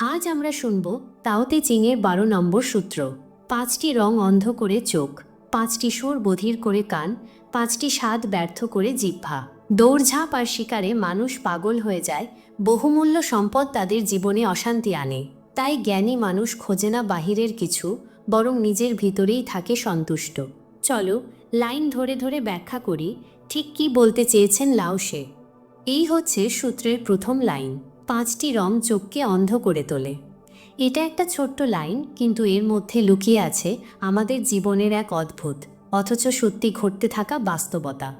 আজ আমরা শুনব তাওতে চিংয়ের বারো নম্বর সূত্র। পাঁচটি রং অন্ধ করে চোখ, পাঁচটি সুর বধির করে কান, পাঁচটি স্বাদ ব্যর্থ করে জিহ্বা। দৌড়ঝাঁপ আর শিকারে মানুষ পাগল হয়ে যায়, বহুমূল্য সম্পদ তাদের জীবনে অশান্তি আনে। তাই জ্ঞানী মানুষ খোঁজে না বাহিরের কিছু, বরং নিজের ভিতরেই থাকে সন্তুষ্ট। চলো, লাইন ধরে ধরে ব্যাখ্যা করি, ঠিক কি বলতে চেয়েছেন লাউসে এই হচ্ছে সূত্রের প্রথম লাইন। পাঁচটি রং চোখকে অন্ধ করে তোলে। এটা একটা ছোট্ট লাইন, কিন্তু এর মধ্যে লুকিয়ে আছে আমাদের জীবনের এক অদ্ভুত, অথচ সত্যি ঘটতে থাকা বাস্তবতা।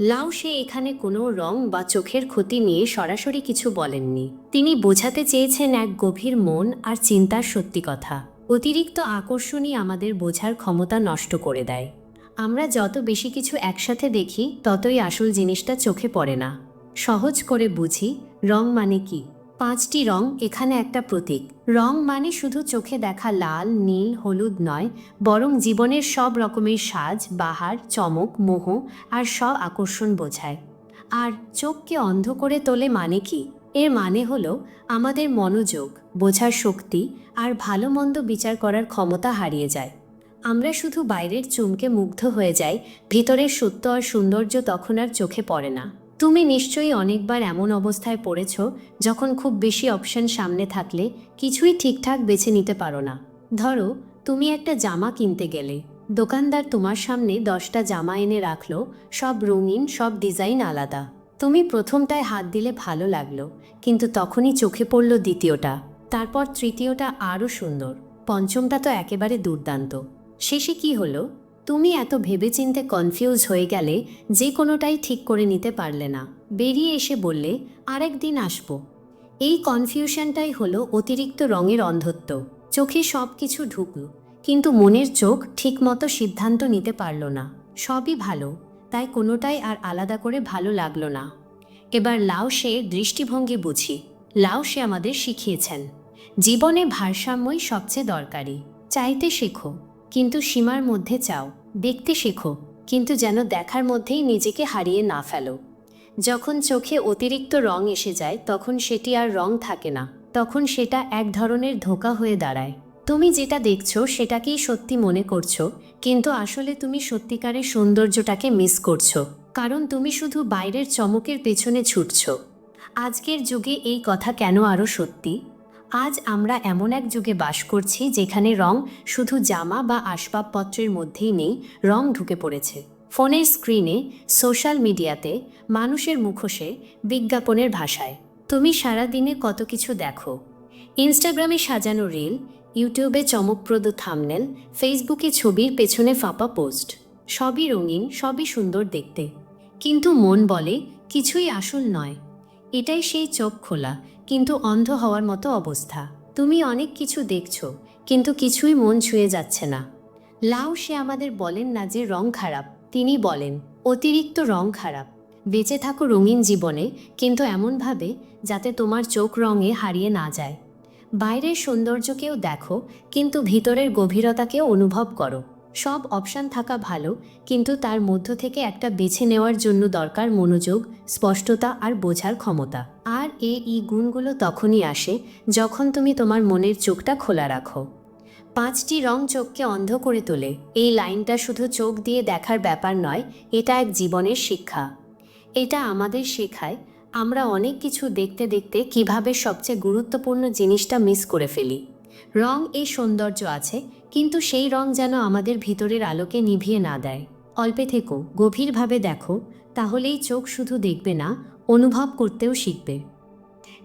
লাউ সে এখানে কোনো রং বা চোখের ক্ষতি নিয়ে সরাসরি কিছু বলেননি। তিনি বোঝাতে চেয়েছেন এক গভীর মন আর চিন্তার সত্যি কথা। অতিরিক্ত আকর্ষণই আমাদের বোঝার ক্ষমতা নষ্ট করে দেয়। আমরা যত বেশি কিছু একসাথে দেখি, ততই আসল জিনিসটা চোখে পড়ে না। সহজ করে বুঝি, রং মানে কি? পাঁচটি রং এখানে একটা প্রতীক। রং মানে শুধু চোখে দেখা লাল, নীল, হলুদ নয়, বরং জীবনের সব রকমের সাজ, বাহার, চমক, মোহ আর সব আকর্ষণ বোঝায়। আর চোখকে অন্ধ করে তোলে মানে কি? এর মানে হলো আমাদের মনোযোগ, বোঝার শক্তি আর ভালো মন্দ বিচার করার ক্ষমতা হারিয়ে যায়। আমরা শুধু বাইরের চুমকে মুগ্ধ হয়ে যাই, ভিতরের সত্য আর সৌন্দর্য তখন আর চোখে পড়ে না। তুমি নিশ্চয়ই অনেকবার এমন অবস্থায় পড়েছ যখন খুব বেশি অপশন সামনে থাকলে কিছুই ঠিকঠাক বেছে নিতে পারো না। ধরো, তুমি একটা জামা কিনতে গেলে। দোকানদার তোমার সামনে দশটা জামা এনে রাখল, সব রঙিন, সব ডিজাইন আলাদা। তুমি প্রথমটায় হাত দিলে ভালো লাগল, কিন্তু তখনই চোখে পড়ল দ্বিতীয়টা। তারপর তৃতীয়টা আরও সুন্দর। পঞ্চমটা তো একেবারে দুর্দান্ত। শেষে কি হলো? তুমি এত ভেবেচিন্তে কনফিউজ হয়ে গেলে যে কোনোটাই ঠিক করে নিতে পারলে না। বেরিয়ে এসে বললে, আরেক দিন আসব। এই কনফিউশনটাই হলো অতিরিক্ত রঙের অন্ধত্ব। চোখে সব কিছু ঢুকল, কিন্তু মনের চোখ ঠিকমতো সিদ্ধান্ত নিতে পারল না। সবই ভালো, তাই কোনোটাই আর আলাদা করে ভালো লাগল না। এবার লাও সে দৃষ্টিভঙ্গি বুঝি। লাও সে আমাদের শিখিয়েছেন, জীবনে ভারসাম্যই সবচেয়ে দরকারি। চাইতে শেখো, কিন্তু সীমার মধ্যে চাও। দেখতে শেখো, কিন্তু যেন দেখার মধ্যেই নিজেকে হারিয়ে না ফেলো। যখন চোখে অতিরিক্ত রং এসে যায়, তখন সেটি আর রং থাকে না, তখন সেটা এক ধরনের ধোকা হয়ে দাঁড়ায়। তুমি যেটা দেখছ, সেটাকেই সত্যি মনে করছ, কিন্তু আসলে তুমি সত্যিকারের সৌন্দর্যটাকে মিস করছ, কারণ তুমি শুধু বাইরের চমকের পেছনে ছুটছো। আজকের যুগে এই কথা কেন আরও সত্যি? আজ আমরা এমন এক যুগে বাস করছি যেখানে রং শুধু জামা বা আসবাবপত্রের মধ্যেই নেই, রং ঢুকে পড়েছে। ফোনের স্ক্রিনে, সোশ্যাল মিডিয়াতে, মানুষের মুখোশে, বিজ্ঞাপনের ভাষায়। তুমি সারাদিনে কত কিছু দেখো। ইনস্টাগ্রামে সাজানো রিল, ইউটিউবে চমকপ্রদ থামনেল, ফেসবুকে ছবির পেছনে ফাঁপা পোস্ট। সবই রঙিন, সবই সুন্দর দেখতে। কিন্তু মন বলে, কিছুই আসল নয়। এটাই সেই চোখ খোলা কিন্তু অন্ধ হওয়ার মতো অবস্থা। তুমি অনেক কিছু দেখছ, কিন্তু কিছুই মন ছুঁয়ে যাচ্ছে না। লাউ সে আমাদের বলেন না যে রং খারাপ, তিনি বলেন, অতিরিক্ত রং খারাপ। বেঁচে থাকো রঙিন জীবনে, কিন্তু এমনভাবে যাতে তোমার চোখ রঙে হারিয়ে না যায়। বাইরের সৌন্দর্যকেও দেখো, কিন্তু ভিতরের গভীরতাকেও অনুভব করো। সব অপশান থাকা ভালো, কিন্তু তার মধ্য থেকে একটা বেছে নেওয়ার জন্য দরকার মনোযোগ, স্পষ্টতা আর বোঝার ক্ষমতা। আর এ ই গুণগুলো তখনই আসে যখন তুমি তোমার মনের চোখটা খোলা রাখো। পাঁচটি রং চোখকে অন্ধ করে তোলে। এই লাইনটা শুধু চোখ দিয়ে দেখার ব্যাপার নয়, এটা এক জীবনের শিক্ষা। এটা আমাদের শেখায় আমরা অনেক কিছু দেখতে দেখতে কীভাবে সবচেয়ে গুরুত্বপূর্ণ জিনিসটা মিস করে ফেলি। রং এই সৌন্দর্য আছে কিন্তু সেই রং যেন আমাদের ভিতরের আলোকে নিভিয়ে না দেয়। অল্পে থেকো, গভীরভাবে দেখো, তাহলেই চোখ শুধু দেখবে না, অনুভব করতেও শিখবে।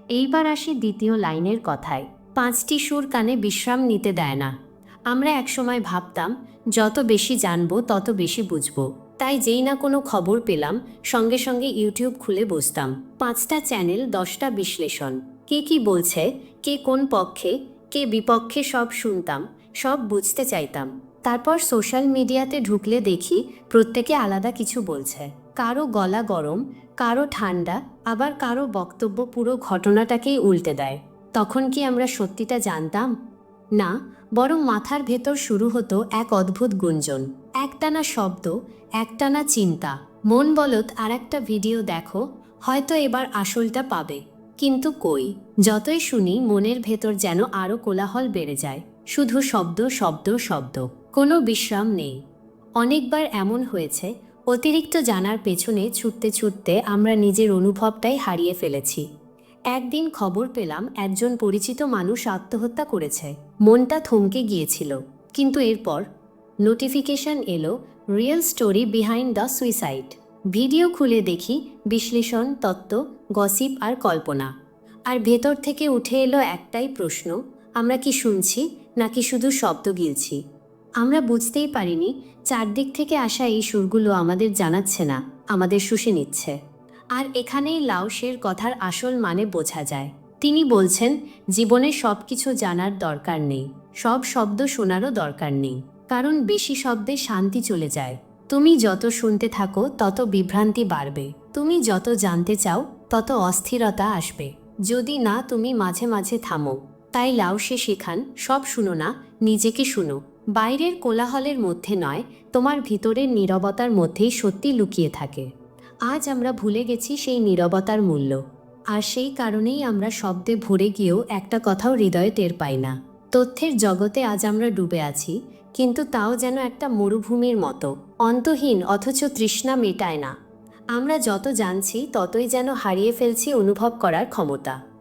এইবার আসি দ্বিতীয় লাইনের কথায়। পাঁচটি সুর কানে বিশ্রাম নিতে দেয় না। আমরা একসময় ভাবতাম, যত বেশি জানব, তত বেশি বুঝব। তাই যেই না কোনো খবর পেলাম, সঙ্গে সঙ্গে ইউটিউব খুলে বসতাম। পাঁচটা চ্যানেল, দশটা বিশ্লেষণ। কে কি বলছে, কে কোন পক্ষে, কে বিপক্ষে সব শুনতাম। সব বুঝতে চাইতাম। তারপর সোশ্যাল মিডিয়াতে ঢুকলে দেখি প্রত্যেকে আলাদা কিছু বলছে। কারও গলা গরম, কারও ঠান্ডা, আবার কারও বক্তব্য পুরো ঘটনাটাকেই উল্টে দেয়। তখন কি আমরা সত্যিটা জানতাম? না, বরং মাথার ভেতর শুরু হতো এক অদ্ভুত গুঞ্জন। একটানা শব্দ, একটানা চিন্তা। মন বলত আর একটা ভিডিও দেখো, হয়তো এবার আসলটা পাবে। কিন্তু কই? যতই শুনি, মনের ভেতর যেন আরও কোলাহল বেড়ে যায়। শুধু শব্দ শব্দ শব্দ। কোনো বিশ্রাম নেই। অনেকবার এমন হয়েছে, অতিরিক্ত জানার পেছনে ছুটতে ছুটতে আমরা নিজের অনুভবটাই হারিয়ে ফেলেছি। একদিন খবর পেলাম, একজন পরিচিত মানুষ আত্মহত্যা করেছে। মনটা থমকে গিয়েছিল। কিন্তু এরপর নোটিফিকেশন এলো, real story behind the suicide. Video খুলে দেখি, বিশ্লেষণ, তত্ত্ব, গসিপ আর কল্পনা। আর ভেতর থেকে উঠে এলো একটাই প্রশ্ন, আমরা কি শুনছি? নাকি শুধু শব্দ গিলছি? আমরা বুঝতেই পারিনি, চারদিক থেকে আসা এই সুরগুলো আমাদের জানাচ্ছে না, আমাদের শুষে নিচ্ছে। আর এখানেই লাউসের কথার আসল মানে বোঝা যায়। তিনি বলছেন, জীবনে সব কিছু জানার দরকার নেই, সব শব্দ শোনারও দরকার নেই, কারণ বেশি শব্দে শান্তি চলে যায়। তুমি যত শুনতে থাকো, তত বিভ্রান্তি বাড়বে। তুমি যত জানতে চাও, তত অস্থিরতা আসবে। যদি না, তুমি মাঝে মাঝে থামো। তাই লাউসে শেখান, সব শুনো না, নিজেকে শুনো। বাইরের কোলাহলের মধ্যে নয়, তোমার ভিতরের নীরবতার মধ্যেই সত্যি লুকিয়ে থাকে। আজ আমরা ভুলে গেছি সেই নীরবতার মূল্য। আর সেই কারণেই আমরা শব্দে ভরে গিয়েও একটা কথাও হৃদয়ে টের পাই না। তথ্যের জগতে আজ আমরা ডুবে আছি, কিন্তু তাও যেন একটা মরুভূমির মতো, অন্তহীন অথচ তৃষ্ণা মেটায় না। আমরা যত জানছি, ততই যেন হারিয়ে ফেলছি অনুভব করার ক্ষমতা।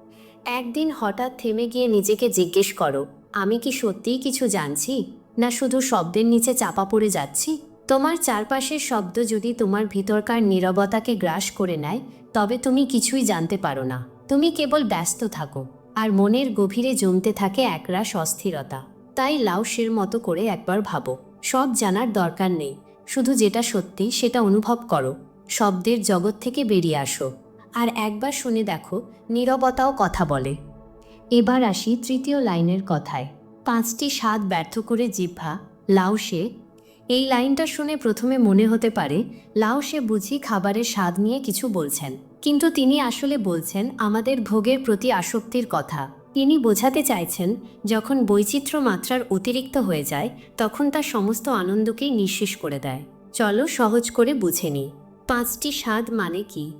একদিন হঠাৎ থেমে গিয়ে নিজেকে জিজ্ঞেস করো, আমি কি সত্যিই কিছু জানছি? না শুধু শব্দের নিচে চাপা পড়ে যাচ্ছি? তোমার চারপাশের শব্দ যদি তোমার ভিতরকার নীরবতাকে গ্রাস করে নেয়, তবে তুমি কিছুই জানতে পারো না। তুমি কেবল ব্যস্ত থাকো, আর মনের গভীরে জমতে থাকে একরাশ অস্থিরতা। তাই লাউসের মতো করে একবার ভাবো, সব জানার দরকার নেই। শুধু যেটা সত্যি, সেটা অনুভব করো। শব্দের জগৎ থেকে বেরিয়ে আসো। আর একবার শুনে দেখো, নীরবতাও কথা বলে। এবার আসি তৃতীয় লাইনের কথায়। পাঁচটি স্বাদ ব্যর্থ করে জিহ্বা লাউসে এই লাইনটা শুনে প্রথমে মনে হতে পারে লাউসে বুঝি খাবারের স্বাদ নিয়ে কিছু বলছেন। কিন্তু তিনি আসলে বলছেন আমাদের ভোগের প্রতি আসক্তির কথা। তিনি বোঝাতে চাইছেন, যখন বৈচিত্র্য মাত্রার অতিরিক্ত হয়ে যায়, তখন তা সমস্ত আনন্দকেই নিঃশেষ করে দেয়। চলো সহজ করে বুঝে নিই। পাঁচটি স্বাদ মানে কি?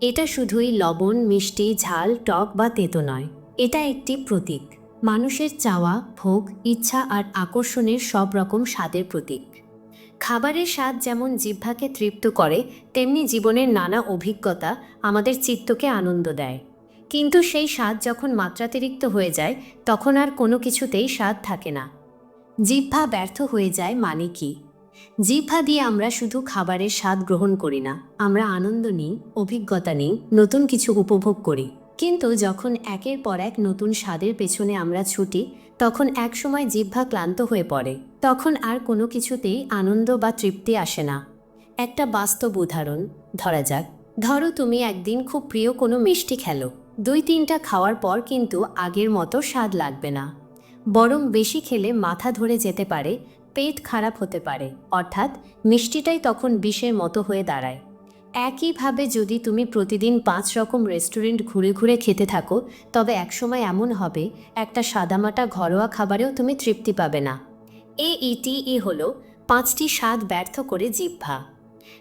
এটা শুধুই লবণ, মিষ্টি, ঝাল, টক বা তেতো নয়। এটা একটি প্রতীক। মানুষের চাওয়া, ভোগ, ইচ্ছা আর আকর্ষণের সব রকম স্বাদের প্রতীক। খাবারের স্বাদ যেমন জিহ্বাকে তৃপ্ত করে, তেমনি জীবনের নানা অভিজ্ঞতা আমাদের চিত্তকে আনন্দ দেয়। কিন্তু সেই স্বাদ যখন মাত্রাতিরিক্ত হয়ে যায়, তখন আর কোনো কিছুতেই স্বাদ থাকে না। জিহ্বা ব্যর্থ হয়ে যায় মানে কি? জিহ্বা দিয়ে আমরা শুধু খাবারের স্বাদ গ্রহণ করি না, আমরা আনন্দ নিই, অভিজ্ঞতা নিই, নতুন কিছু উপভোগ করি। কিন্তু যখন একের পর এক নতুন স্বাদের পেছনে আমরা ছুটি, তখন একসময় জিহ্বা ক্লান্ত হয়ে পড়ে। তখন আর কোনো কিছুতেই আনন্দ বা তৃপ্তি আসে না। একটা বাস্তব উদাহরণ, ধরা যাক, ধরো তুমি একদিন খুব প্রিয় কোনো মিষ্টি খেলো। দুই তিনটা খাওয়ার পর কিন্তু আগের মতো স্বাদ লাগবে না। বরং বেশি খেলে মাথা ধরে যেতে পারে পেট খারাপ হতে পারে, অর্থাৎ মিষ্টিটাই তখন বিষের মতো হয়ে দাঁড়ায়। একইভাবে যদি তুমি প্রতিদিন পাঁচ রকম রেস্টুরেন্ট ঘুরে ঘুরে খেতে থাকো, তবে একসময় এমন হবে, একটা সাদামাটা ঘরোয়া খাবারেও তুমি তৃপ্তি পাবে না। এ ইটিই হল পাঁচটি স্বাদ ব্যর্থ করে জিহ্বা।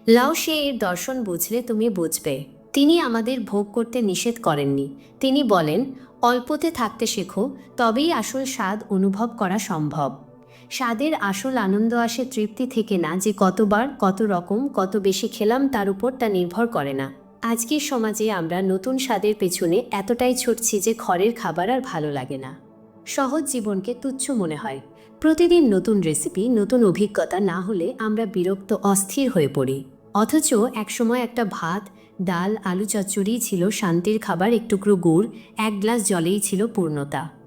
লাওসে এর দর্শন বুঝলে তুমি বুঝবে। তিনি আমাদের ভোগ করতে নিষেধ করেননি। তিনি বলেন, অল্পতে থাকতে শেখো, তবেই আসল স্বাদ অনুভব করা সম্ভব। স্বাদের আসল আনন্দ আসে তৃপ্তি থেকে না যে কতবার, কত রকম, কত বেশি খেলাম তার উপর তা নির্ভর করে না। আজকের সমাজে আমরা নতুন স্বাদের পেছনে এতটাই ছুটছি যে ঘরের খাবার আর ভালো লাগে না। সহজ জীবনকে তুচ্ছ মনে হয়। প্রতিদিন নতুন রেসিপি নতুন অভিজ্ঞতা না হলে আমরা বিরক্ত, অস্থির হয়ে পড়ি। অথচ একসময় একটা ভাত, ডাল, আলু চচ্চড়ি ছিল শান্তির খাবার, এক টুকরো গুড়, এক গ্লাস জলেই ছিল পূর্ণতা।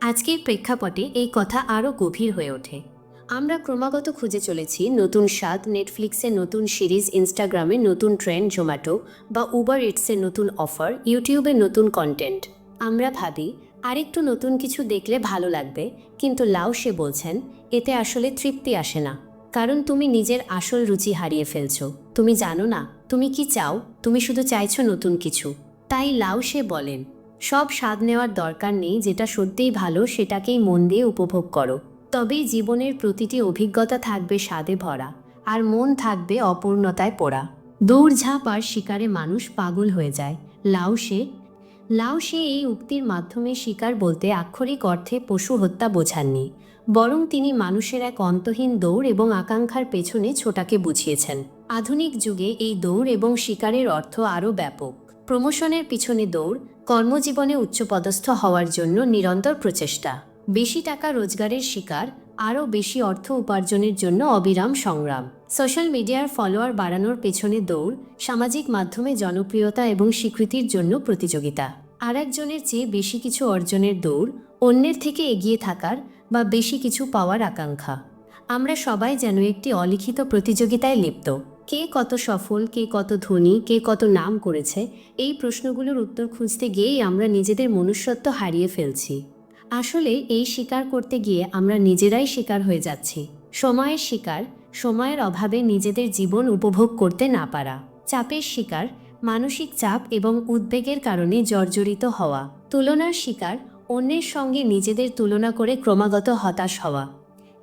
আজকের প্রেক্ষাপটে এই কথা আরও গভীর হয়ে ওঠে। আমরা ক্রমাগত খুঁজে চলেছি নতুন স্বাদ নেটফ্লিক্সে নতুন সিরিজ, ইনস্টাগ্রামে নতুন ট্রেন্ড, জোম্যাটো বা উবার ইটসের নতুন অফার, ইউটিউবে নতুন কন্টেন্ট। আমরা ভাবি, আরেকটু নতুন কিছু দেখলে ভালো লাগবে, কিন্তু লাও সে বলছেন, এতে আসলে তৃপ্তি আসে না। কারণ তুমি নিজের আসল রুচি হারিয়ে ফেলছো। তুমি জানো না, তুমি কি চাও? তুমি শুধু চাইছো নতুন কিছু। তাই লাও সে বলেন সব স্বাদ নেওয়ার দরকার নেই, যেটা সত্যিই ভালো, সেটাকেই মন দিয়ে উপভোগ করো। তবেই জীবনের প্রতিটি অভিজ্ঞতা থাকবে স্বাদে ভরা, আর মন থাকবে অপূর্ণতায় পোড়া। দৌড়ঝাঁপ আর শিকারে মানুষ পাগল হয়ে যায়। লাউসে লাও সে এই উক্তির মাধ্যমে শিকার বলতে আক্ষরিক অর্থে পশু হত্যা বোঝাননি, বরং তিনি মানুষের এক অন্তহীন দৌড় এবং আকাঙ্ক্ষার পেছনে ছোটাকে বুঝিয়েছেন। আধুনিক যুগে এই দৌড় এবং শিকারের অর্থ আরও ব্যাপক। প্রমোশনের পিছনে দৌড় কর্মজীবনে উচ্চপদস্থ হওয়ার জন্য নিরন্তর প্রচেষ্টা। বেশি টাকা রোজগারের শিকার, আরও বেশি অর্থ উপার্জনের জন্য অবিরাম সংগ্রাম। সোশ্যাল মিডিয়ার ফলোয়ার বাড়ানোর পেছনে দৌড় সামাজিক মাধ্যমে জনপ্রিয়তা এবং স্বীকৃতির জন্য প্রতিযোগিতা। আর একজনের চেয়ে বেশি কিছু অর্জনের দৌড় অন্যের থেকে এগিয়ে থাকার বা বেশি কিছু পাওয়ার আকাঙ্ক্ষা। আমরা সবাই যেন একটি অলিখিত প্রতিযোগিতায় লিপ্ত। কে কত সফল, কে কত ধনী, কে কত নাম করেছে, এই প্রশ্নগুলোর উত্তর খুঁজতে গিয়েই আমরা নিজেদের মনুষ্যত্ব হারিয়ে ফেলছি। আসলে এই শিকার করতে গিয়ে আমরা নিজেরাই শিকার হয়ে যাচ্ছি। সময়ের শিকার, সময়ের অভাবে নিজেদের জীবন উপভোগ করতে না পারা। চাপের শিকার, মানসিক চাপ এবং উদ্বেগের কারণে জর্জরিত হওয়া। তুলনার শিকার, অন্যের সঙ্গে নিজেদের তুলনা করে ক্রমাগত হতাশ হওয়া।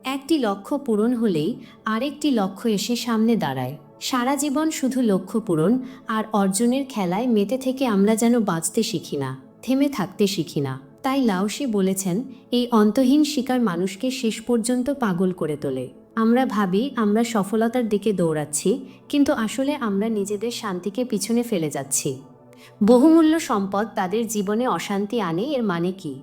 একটি লক্ষ্য পূরণ হলেই আরেকটি লক্ষ্য এসে সামনে দাঁড়ায়। সারা জীবন শুধু লক্ষ্য পূরণ আর অর্জনের খেলায় মেতে থেকে আমরা যেন বাঁচতে শিখি না, থেমে থাকতে শিখি না। তাই লাউসি বলেছেন, এই অন্তহীন শিকার মানুষকে শেষ পর্যন্ত পাগল করে তোলে। আমরা ভাবি, আমরা সফলতার দিকে দৌড়াচ্ছি, কিন্তু আসলে আমরা নিজেদের শান্তিকে পিছনে ফেলে যাচ্ছি। বহুমূল্য সম্পদ তাদের জীবনে অশান্তি আনে, এর মানে কি?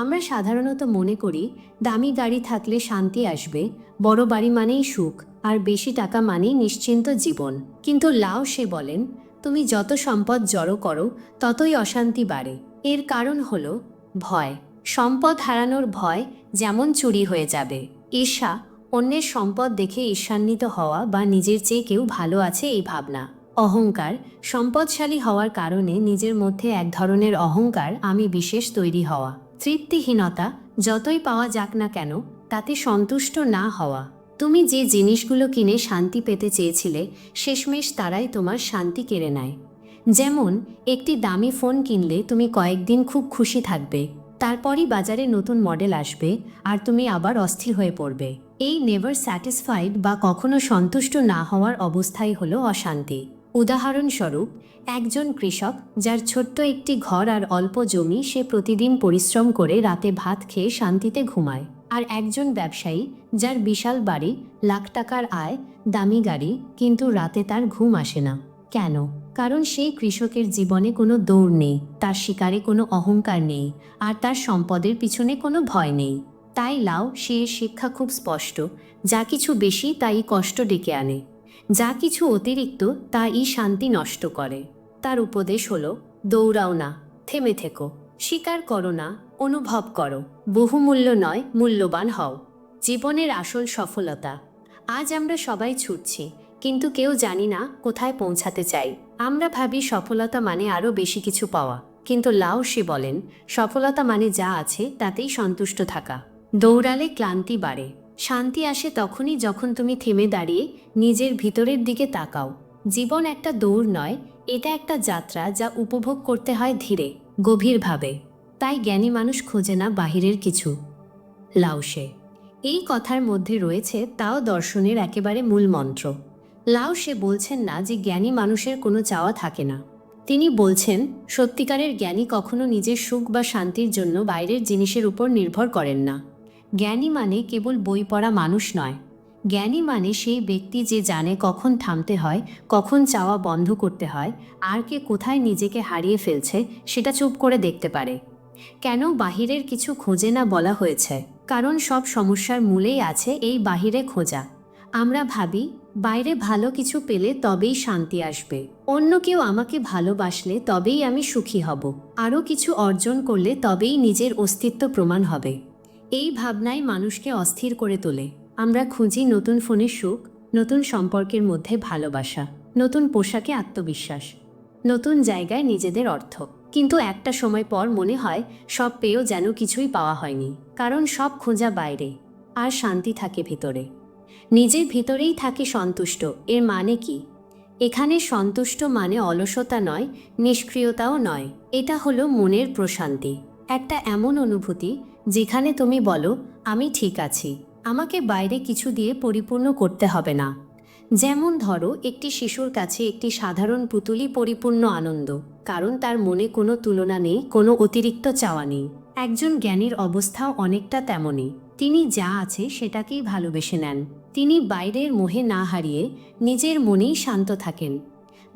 আমরা সাধারণত মনে করি, দামি গাড়ি থাকলে শান্তি আসবে, বড় বাড়ি মানেই সুখ আর বেশি টাকা মানেই নিশ্চিন্ত জীবন। কিন্তু লাও সে বলেন, তুমি যত সম্পদ জড়ো করো, ততই অশান্তি বাড়ে। এর কারণ হলো ভয়। সম্পদ হারানোর ভয় যেমন চুরি হয়ে যাবে। ঈর্ষা, অন্যের সম্পদ দেখে ঈর্ষান্বিত হওয়া বা নিজের চেয়ে কেউ ভালো আছে এই ভাবনা। অহংকার, সম্পদশালী হওয়ার কারণে নিজের মধ্যে এক ধরনের অহংকার, আমি বিশেষ তৈরি হওয়া। তৃপ্তিহীনতা, যতই পাওয়া যাক না কেন, তাতে সন্তুষ্ট না হওয়া। তুমি যে জিনিসগুলো কিনে শান্তি পেতে চেয়েছিলে, শেষমেশ তারাই তোমার শান্তি কেড়ে নেয়। যেমন, একটি দামি ফোন কিনলে তুমি কয়েকদিন খুব খুশি থাকবে, তারপরই বাজারে নতুন মডেল আসবে আর তুমি আবার অস্থির হয়ে পড়বে। এই নেভার স্যাটিসফাইড বা কখনো সন্তুষ্ট না হওয়ার অবস্থাই হলো অশান্তি। উদাহরণস্বরূপ, একজন কৃষক যার ছোট্ট একটি ঘর আর অল্প জমি সে প্রতিদিন পরিশ্রম করে রাতে ভাত খেয়ে শান্তিতে ঘুমায়। আর একজন ব্যবসায়ী যার বিশাল বাড়ি, লাখ টাকার আয়, দামি গাড়ি, কিন্তু রাতে তার ঘুম আসে না। কেন? কারণ সেই কৃষকের জীবনে কোনো দৌড় নেই, তার শিকারে কোনো অহংকার নেই, আর তার সম্পদের পিছনে কোনো ভয় নেই। তাই লাও সে শিক্ষা খুব স্পষ্ট, যা কিছু বেশি তাই কষ্ট ডেকে আনে। যা কিছু অতিরিক্ত তা ই শান্তি নষ্ট করে। তার উপদেশ হলো, দৌড়াও না, থেমে থেকো স্বীকার করো না অনুভব করো। বহুমূল্য নয়, মূল্যবান হও। জীবনের আসল সফলতা। আজ আমরা সবাই ছুটছি, কিন্তু কেউ জানি না কোথায় পৌঁছাতে চাই। আমরা ভাবি সফলতা মানে আরও বেশি কিছু পাওয়া। কিন্তু লাও সে বলেন, সফলতা মানে যা আছে তাতেই সন্তুষ্ট থাকা। দৌড়ালে ক্লান্তি বাড়ে। শান্তি আসে তখনই যখন তুমি থেমে দাঁড়িয়ে নিজের ভিতরের দিকে তাকাও। জীবন একটা দৌড় নয়, এটা একটা যাত্রা যা উপভোগ করতে হয় ধীরে, গভীরভাবে। তাই জ্ঞানী মানুষ খোঁজে না বাহিরের কিছু। লাউসে এই কথার মধ্যে রয়েছে তাও দর্শনের একেবারে মূল মন্ত্র। লাও সে বলছেন না যে জ্ঞানী মানুষের কোনো চাওয়া থাকে না। তিনি বলছেন, সত্যিকারের জ্ঞানী কখনো নিজের সুখ বা শান্তির জন্য বাইরের জিনিসের উপর নির্ভর করেন না। জ্ঞানী মানে কেবল বই পড়া মানুষ নয়। জ্ঞানী মানে সেই ব্যক্তি যে জানে কখন থামতে হয়, কখন চাওয়া বন্ধ করতে হয়, আর কে কোথায় নিজেকে হারিয়ে ফেলছে, সেটা চুপ করে দেখতে পারে। কেন বাহিরের কিছু খোঁজে না বলা হয়েছে? কারণ সব সমস্যার মূলেই আছে এই বাহিরে খোঁজা। আমরা ভাবি, বাইরে ভালো কিছু পেলে তবেই শান্তি আসবে। অন্য কেউ আমাকে ভালোবাসলে তবেই আমি সুখী হব। আরও কিছু অর্জন করলে তবেই নিজের অস্তিত্ব প্রমাণ হবে। এই ভাবনাই মানুষকে অস্থির করে তোলে। আমরা খুঁজি নতুন ফোনের সুখ, নতুন সম্পর্কের মধ্যে ভালোবাসা, নতুন পোশাকে আত্মবিশ্বাস, নতুন জায়গায় নিজেদের অর্থ। কিন্তু একটা সময় পর মনে হয়, সব পেয়েও যেন কিছুই পাওয়া হয়নি, কারণ সব খোঁজা বাইরে, আর শান্তি থাকে ভিতরে। নিজের ভিতরেই থাকে সন্তুষ্ট, এর মানে কি? এখানে সন্তুষ্ট মানে অলসতা নয়, নিষ্ক্রিয়তাও নয়, এটা হলো মনের প্রশান্তি। একটা এমন অনুভূতি, যেখানে তুমি বলো, আমি ঠিক আছি, আমাকে বাইরে কিছু দিয়ে পরিপূর্ণ করতে হবে না। যেমন ধরো, একটি শিশুর কাছে একটি সাধারণ পুতুলি পরিপূর্ণ আনন্দ, কারণ তার মনে কোনো তুলনা নেই, কোনো অতিরিক্ত চাওয়া নেই। একজন জ্ঞানীর অবস্থাও অনেকটা তেমনই। তিনি যা আছে সেটাকেই ভালোবেসে নেন। তিনি বাইরের মোহে না হারিয়ে নিজের মনেই শান্ত থাকেন।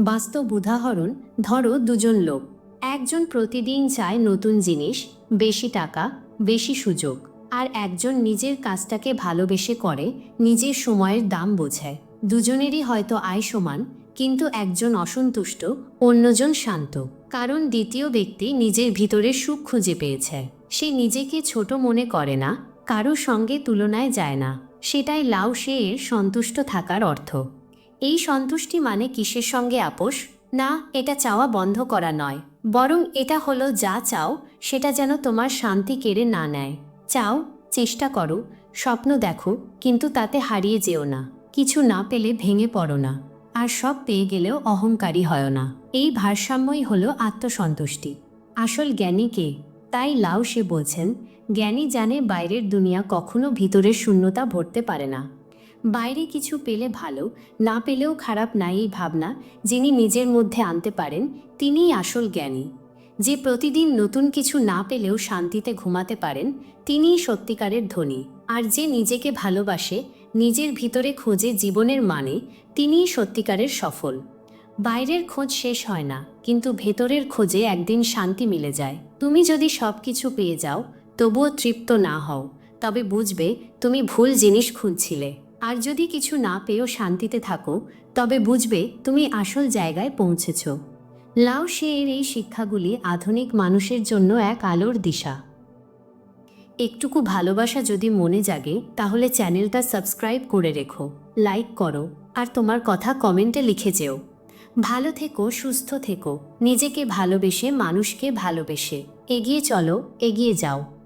বাস্তব উদাহরণ, ধরো দুজন লোক। একজন প্রতিদিন চায় নতুন জিনিস, বেশি টাকা, বেশি সুযোগ। আর একজন নিজের কাজটাকে ভালোবেসে করে, নিজের সময়ের দাম বোঝায়। দুজনেরই হয়তো আয় সমান, কিন্তু একজন অসন্তুষ্ট, অন্যজন শান্ত। কারণ দ্বিতীয় ব্যক্তি নিজের ভিতরে সুখ খুঁজে পেয়েছে। সে নিজেকে ছোট মনে করে না, কারও সঙ্গে তুলনায় যায় না। সেটাই লাউ সে এর সন্তুষ্ট থাকার অর্থ। এই সন্তুষ্টি মানে কিসের সঙ্গে আপোষ? না, এটা চাওয়া বন্ধ করা নয়। বরং এটা হলো যা চাও, সেটা যেন তোমার শান্তি কেড়ে না নেয়। চাও, চেষ্টা করো, স্বপ্ন দেখো, কিন্তু তাতে হারিয়ে যেও না। কিছু না পেলে ভেঙে পড়ো না, আর সব পেয়ে গেলেও অহংকারী হয় না। এই ভারসাম্যই হলো আত্মসন্তুষ্টি। আসল জ্ঞানী কে? তাই লাও সে বলছেন, জ্ঞানী জানে বাইরের দুনিয়া কখনো ভিতরের শূন্যতা ভরতে পারে না। বাইরে কিছু পেলে ভালো, না পেলেও খারাপ নাই এই ভাবনা যিনি নিজের মধ্যে আনতে পারেন, তিনিই আসল জ্ঞানী। যে প্রতিদিন নতুন কিছু না পেলেও শান্তিতে ঘুমাতে পারেন, তিনিই সত্যিকারের ধনী। আর যে নিজেকে ভালোবাসে নিজের ভিতরে খোঁজে জীবনের মানে তিনিই সত্যিকারের সফল। বাইরের খোঁজ শেষ হয় না, কিন্তু ভেতরের খোঁজে একদিন শান্তি মিলে যায়। তুমি যদি সব কিছু পেয়ে যাও, তবুও তৃপ্ত না হও, তবে বুঝবে তুমি ভুল জিনিস খুঁজছিলে। আর যদি কিছু না পেয়েও শান্তিতে থাকো, তবে বুঝবে তুমি আসল জায়গায় পৌঁছেছ। লাও শের এই শিক্ষাগুলি আধুনিক মানুষের জন্য এক আলোর দিশা। একটুকু ভালোবাসা যদি মনে জাগে, তাহলে চ্যানেলটা সাবস্ক্রাইব করে রেখো, লাইক করো, আর তোমার কথা কমেন্টে লিখে যেও। ভালো থেকো, সুস্থ থেকো, নিজেকে ভালোবেসে মানুষকে ভালোবেসে। এগিয়ে চলো, এগিয়ে যাও।